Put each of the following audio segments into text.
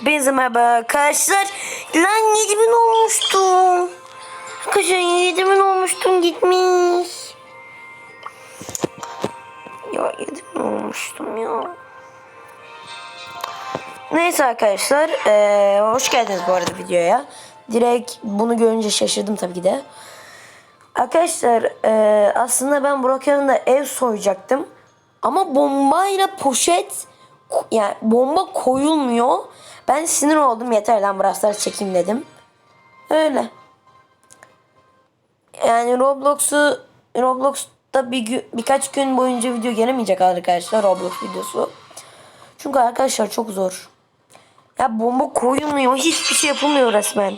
Hepinize merhaba arkadaşlar. Lan 7000 olmuştum. Arkadaşlar 7000 olmuştum gitmiş. Ya 7000 olmuştum ya. Neyse arkadaşlar. eee, hoş geldiniz bu arada videoya. Direkt bunu görünce şaşırdım tabii ki de. Arkadaşlar eee, aslında ben Burak yanında ev soyacaktım. Ama bombayla poşet yani bomba koyulmuyor. Ben sinir oldum yeter lan Brawl çekeyim dedim. Öyle. Yani Roblox'u Roblox'ta bir gün, birkaç gün boyunca video gelemeyecek arkadaşlar Roblox videosu. Çünkü arkadaşlar çok zor. Ya bomba koyulmuyor. Hiçbir şey yapılmıyor resmen.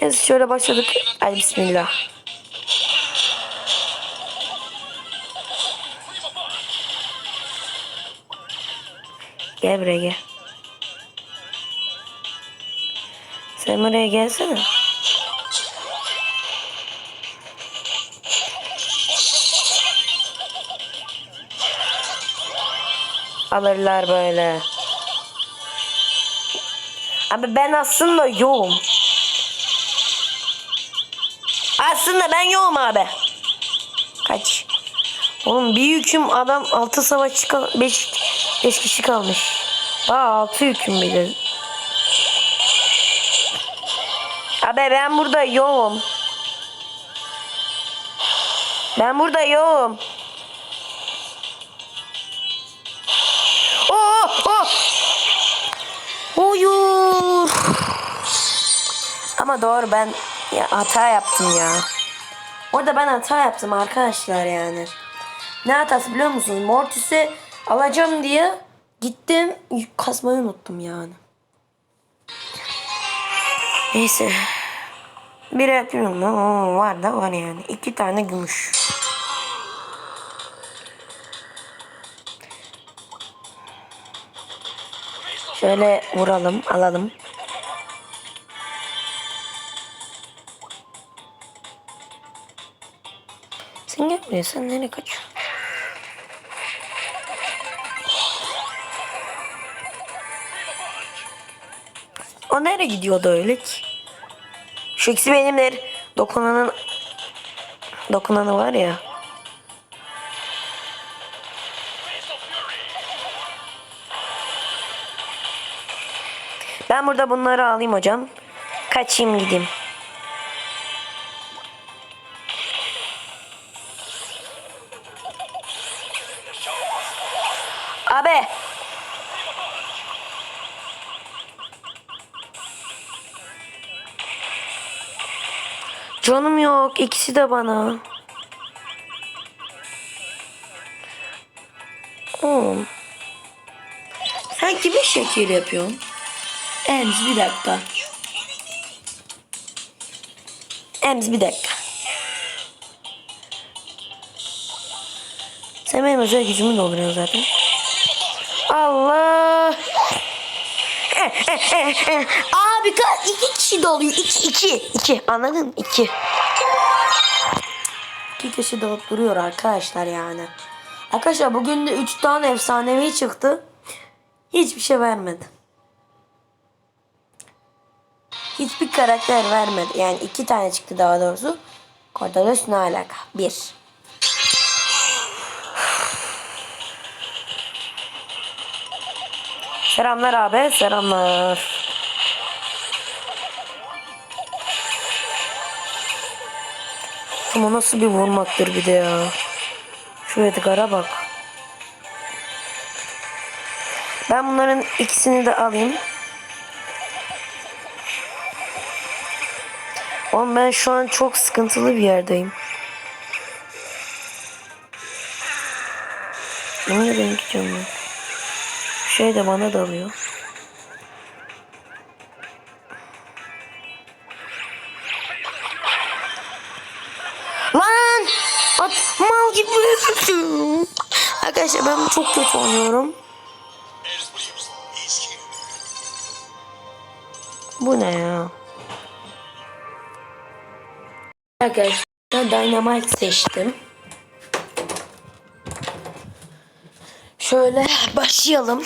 Neyse şöyle başladık. Hadi bismillah. Gel buraya gel. Sen buraya gelsene. Alırlar böyle. Abi ben aslında yoğum. Aslında ben yoğum abi. Kaç. Oğlum bir yüküm adam 6 savaşçı kal 5 5 kişi kalmış. Aa 6 yüküm bir. Abi ben burada yoğum. Ben burada yoğum. Oh oh. Hayır. Ama doğru ben ya, hata yaptım ya. Orada ben hata yaptım arkadaşlar yani. Ne hatası biliyor musunuz? Mortis'i alacağım diye gittim kasmayı unuttum yani. Neyse. Bir yapıyorum. Oo, var da var yani. İki tane gümüş. Şöyle vuralım, alalım. Sen gel buraya, sen nereye kaçıyorsun? Nereye gidiyordu öyle ki? Şu ikisi benimdir. Dokunanın dokunanı var ya. Ben burada bunları alayım hocam. Kaçayım gideyim. Canım yok. ikisi de bana. Oğlum. Sen kime şekil yapıyorsun? Ems bir dakika. Ems bir dakika. Sen benim özel gücümü dolduruyorsun zaten. Allah. Abi ka iki kişi doluyor. İki, iki, iki. Anladın? İki. İki kişi dolup duruyor arkadaşlar yani. Arkadaşlar bugün de üç tane efsanevi çıktı. Hiçbir şey vermedi. Hiçbir karakter vermedi. Yani iki tane çıktı daha doğrusu. Cordalos ne alaka? Bir. Selamlar abi. Selamlar. Ama nasıl bir vurmaktır bir de ya. Şu Edgar'a bak. Ben bunların ikisini de alayım. Oğlum ben şu an çok sıkıntılı bir yerdeyim. Niye benimki canım? Şey de bana dalıyor. Lan! At mal gibi öpüyorum. Arkadaşlar ben çok kötü oynuyorum. Bu ne ya? Arkadaşlar Dynamite seçtim. Şöyle başlayalım.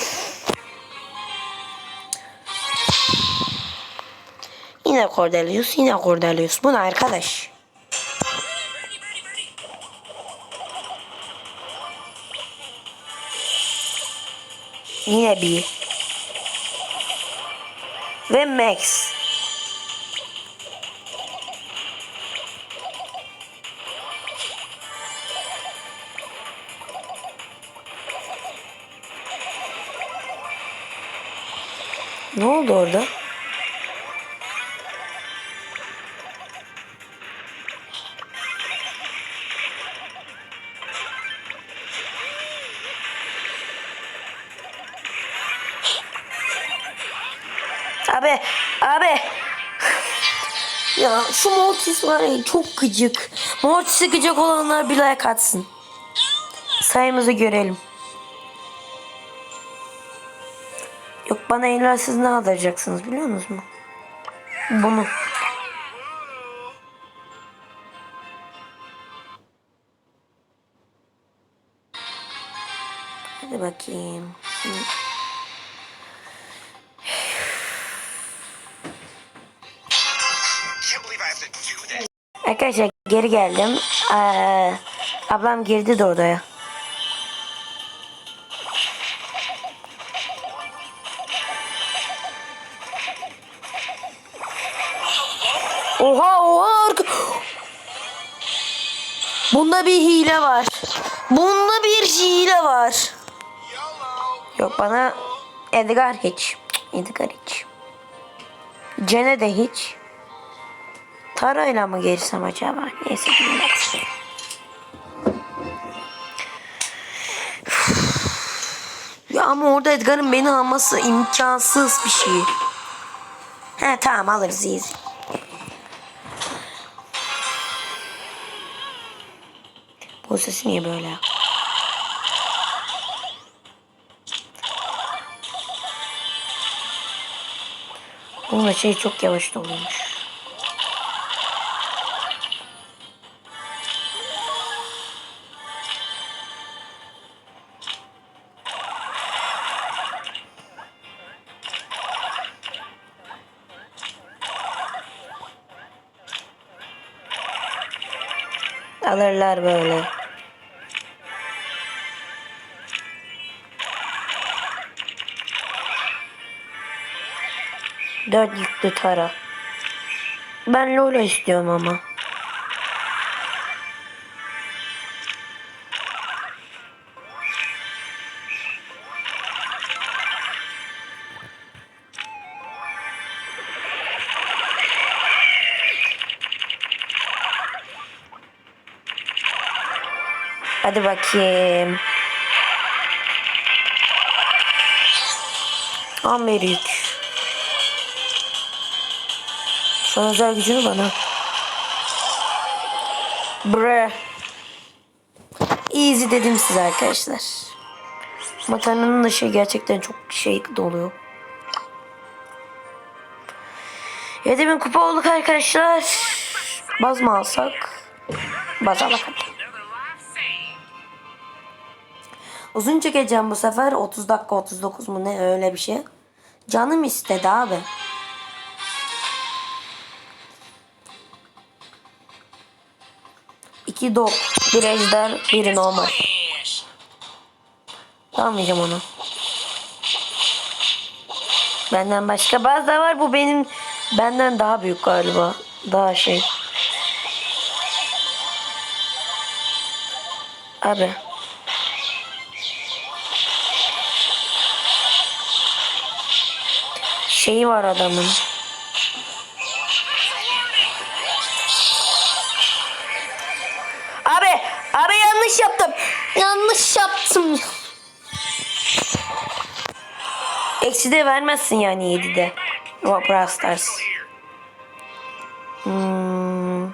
Yine Cordelius, yine Cordelius. Bu ne arkadaş? Yine bir. Ve Max. Ne oldu orada? Abi, abi. Ya şu Mortis var ya çok gıcık. Mortis'i gıcık olanlar bir like atsın. Sayımızı görelim. Bana illa siz ne alacaksınız biliyor musunuz? Bunu. Hadi bakayım. Can't believe I have to do this. Arkadaşlar geri geldim. Ee, ablam girdi de odaya. Bir hile var. Bunda bir hile var. Yok bana Edgar hiç. Edgar hiç. Cene de hiç. Tarayla mı girsem acaba? Neyse bilmez. Ya ama orada Edgar'ın beni alması imkansız bir şey. He tamam alırız easy. Bu sesi niye böyle? Onun şey çok yavaş doluyormuş. Alırlar böyle. Dört yüklü tara. Ben Lola istiyorum ama. Hadi bakayım. Amerik. An özel gücünü bana. Bre. Easy dedim size arkadaşlar. Matanın da şey gerçekten çok şey doluyor. 7000 kupa olduk arkadaşlar. Baz mı alsak? Baz al bakalım. Uzun çekeceğim bu sefer. 30 dakika 39 mu ne öyle bir şey. Canım istedi abi. İki dok, bir ejder, biri normal. Almayacağım onu. Benden başka bazı da var. Bu benim benden daha büyük galiba. Daha şey. Abi. Şeyi var adamın. 5'i vermezsin yani 7'de. Brawl Stars. Hmm.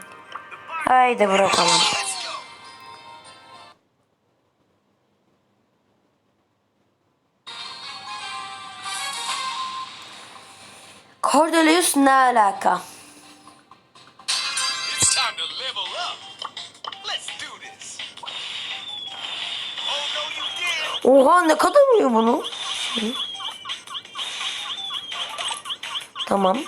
Haydi bırakalım. Cordelius ne alaka? Oha ne kadar vuruyor bunu? Hı. Tamam.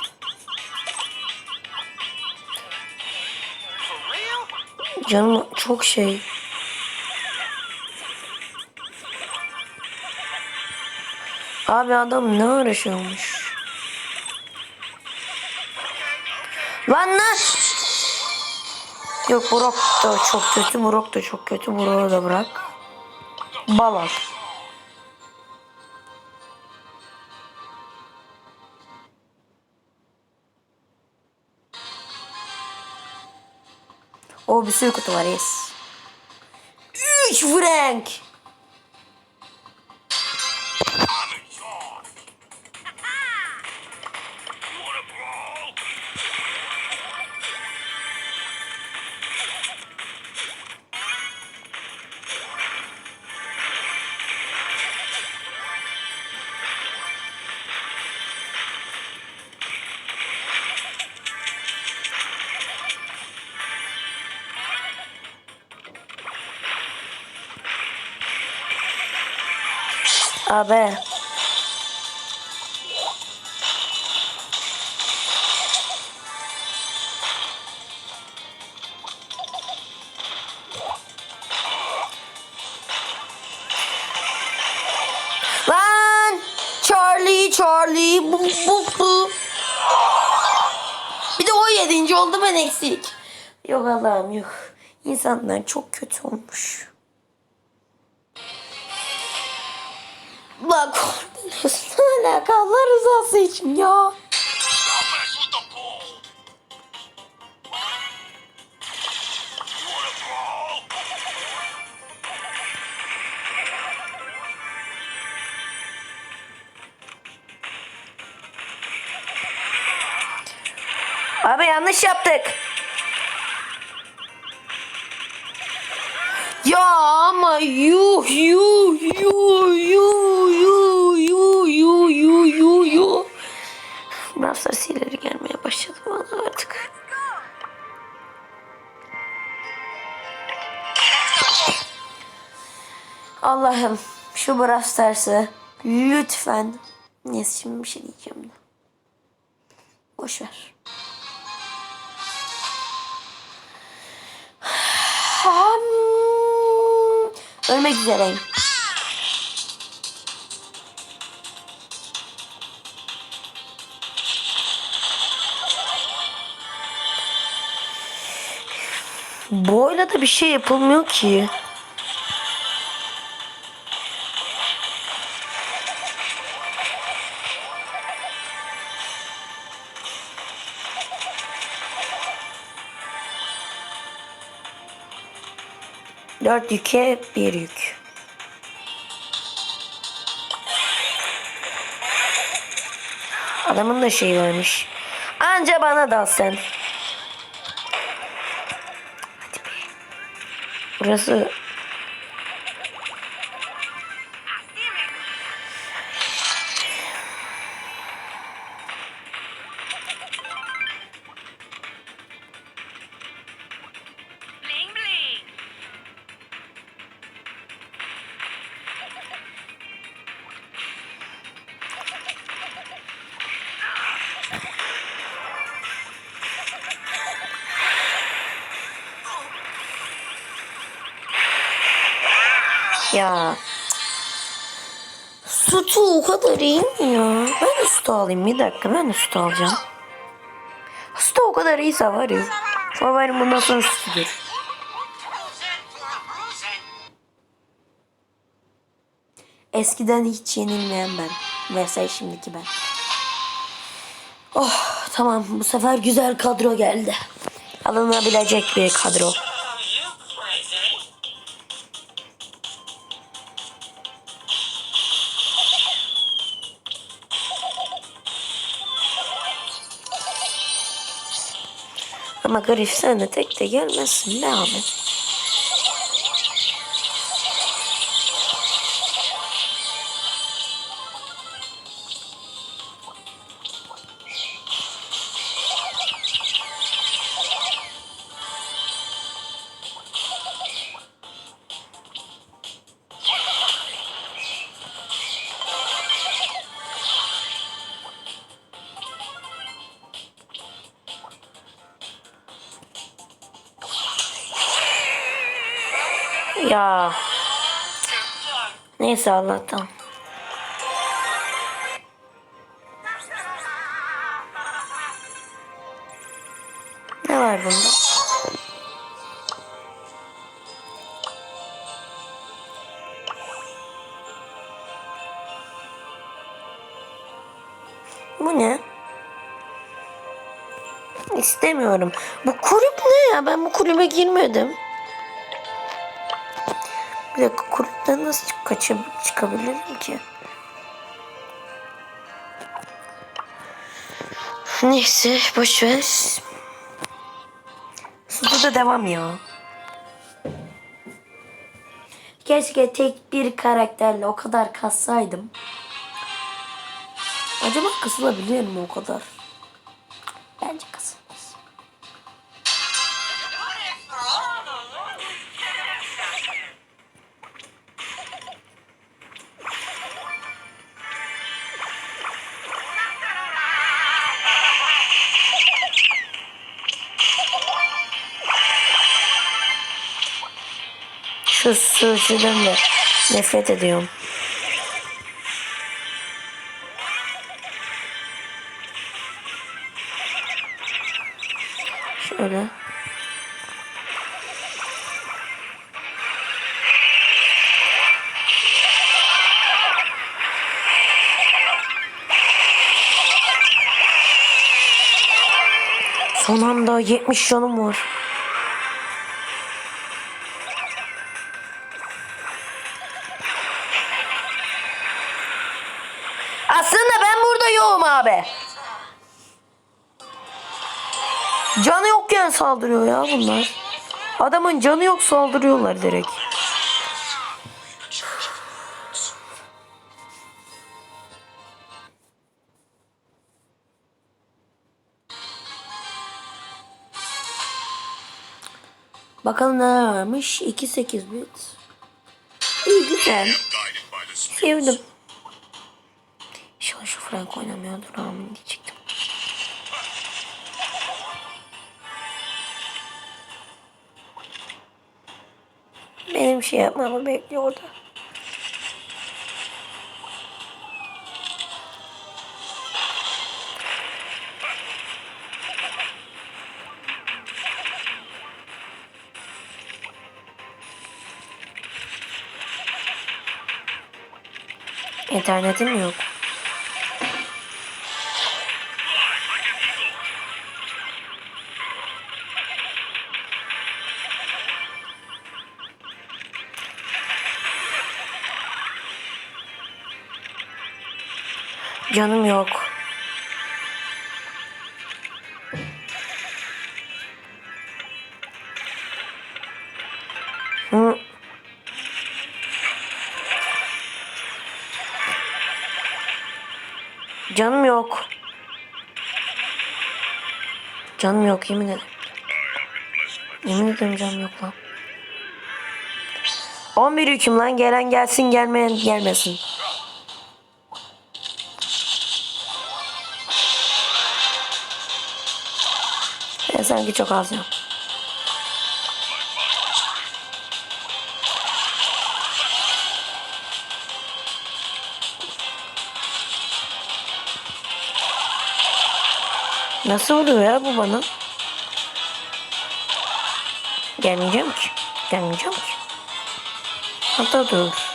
Canım çok şey. Abi adam ne uğraşıyormuş? Lan nasıl? Yok Burak da çok kötü, Burak da çok kötü, Burak'ı da bırak. Balak. を見せることがです。うーフランク Abi. Lan! Charlie, Charlie, bu, bu, bu. Bir de o yedinci oldu ben eksik. Yok Allah'ım yok. İnsanlar çok kötü olmuş. You wanna brawl? Abi yanlış yaptık. Ya ama yuh yuh yuh yuh yuh Allah'ım şu Brawl Stars'ı lütfen. Neyse şimdi bir şey diyeceğim de. Boş ver. Ölmek üzereyim. Boyla da bir şey yapılmıyor ki. Dört yüke bir yük. Adamın da şeyi varmış. Anca bana dal sen. Burası ya. Sütü o kadar iyi mi ya? Ben de sütü alayım bir dakika ben de sütü alacağım. Sütü o kadar iyiyse var ya. Favorim bundan sonra cruising. Eskiden hiç yenilmeyen ben. Mesela şimdiki ben. Oh tamam bu sefer güzel kadro geldi. Alınabilecek bir kadro. Ama Garif sen de tek de gelmezsin be abi. Neyse Allah'tan. Ne var bunda? Bu ne? İstemiyorum. Bu kulüp ne ya? Ben bu kulübe girmedim. Bir dakika kulüpten nasıl kaçıp çıkabilirim ki? Neyse boş ver. Suda da devam ya. Keşke tek bir karakterle o kadar kassaydım. Acaba kısılabilir mi o kadar? Bence Şu sürücüden de nefret ediyorum. Şöyle. Son anda 70 canım var. Abi. Canı yokken saldırıyor ya bunlar. Adamın canı yok saldırıyorlar direkt. Bakalım neler varmış. 2.8 bit. İyi güzel. Sevdim. İnşallah şu Frank oynamıyordur amin diyecektim. Benim şey yapmamı bekliyor orada. İnternetim yok. Canım yok. Hı. Canım yok. Canım yok yemin ederim. Yemin ederim canım yok lan. 11 hüküm lan gelen gelsin gelmeyen gelmesin. Sanki çok az ya. Nasıl oluyor ya bu bana? Gelmeyeceğim ki. Gelmeyeceğim ki. Hatta dur.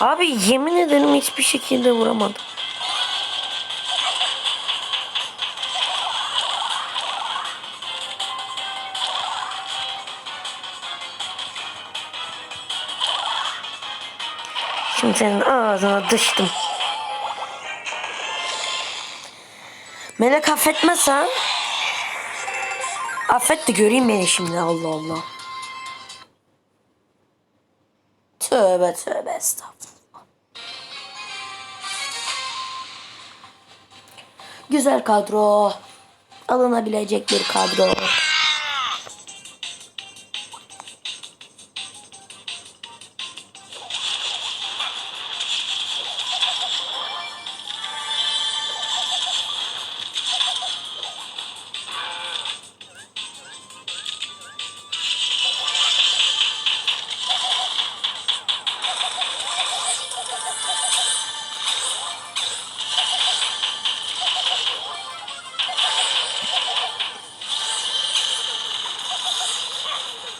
Abi yemin ederim hiçbir şekilde vuramadım. Şimdi senin ağzına düştüm. Melek affetmezsen affet de göreyim beni şimdi Allah Allah. Tövbe tövbe estağfurullah. Güzel kadro. Alınabilecek bir kadro.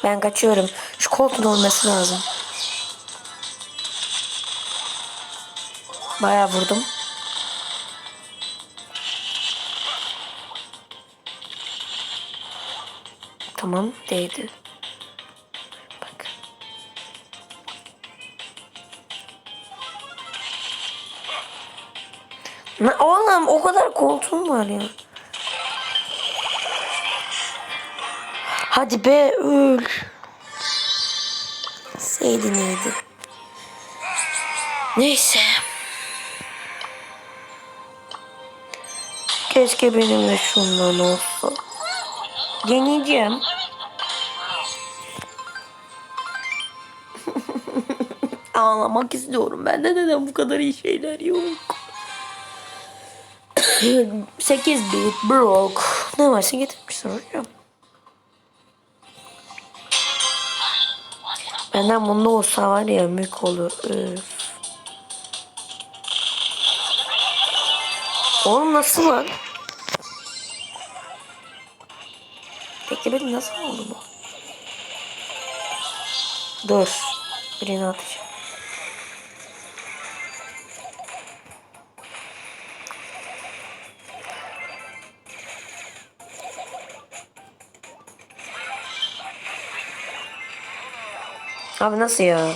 Ben kaçıyorum. Şu koltuğun olması lazım. Bayağı vurdum. Tamam değdi. Bak. Ne, oğlum o kadar koltuğum var ya. Hadi be öl. Seydi neydi? Neyse. Keşke benim de şundan olsa. Deneyeceğim. Ağlamak istiyorum. Bende neden bu kadar iyi şeyler yok? 8 bit, broke. Ne varsa getirmişler hocam. Benden bunda olsa var ya mük olur. Öf. Oğlum nasıl lan? Peki benim nasıl oldu bu? Dur. Birini atacağım. Abi nasıl ya?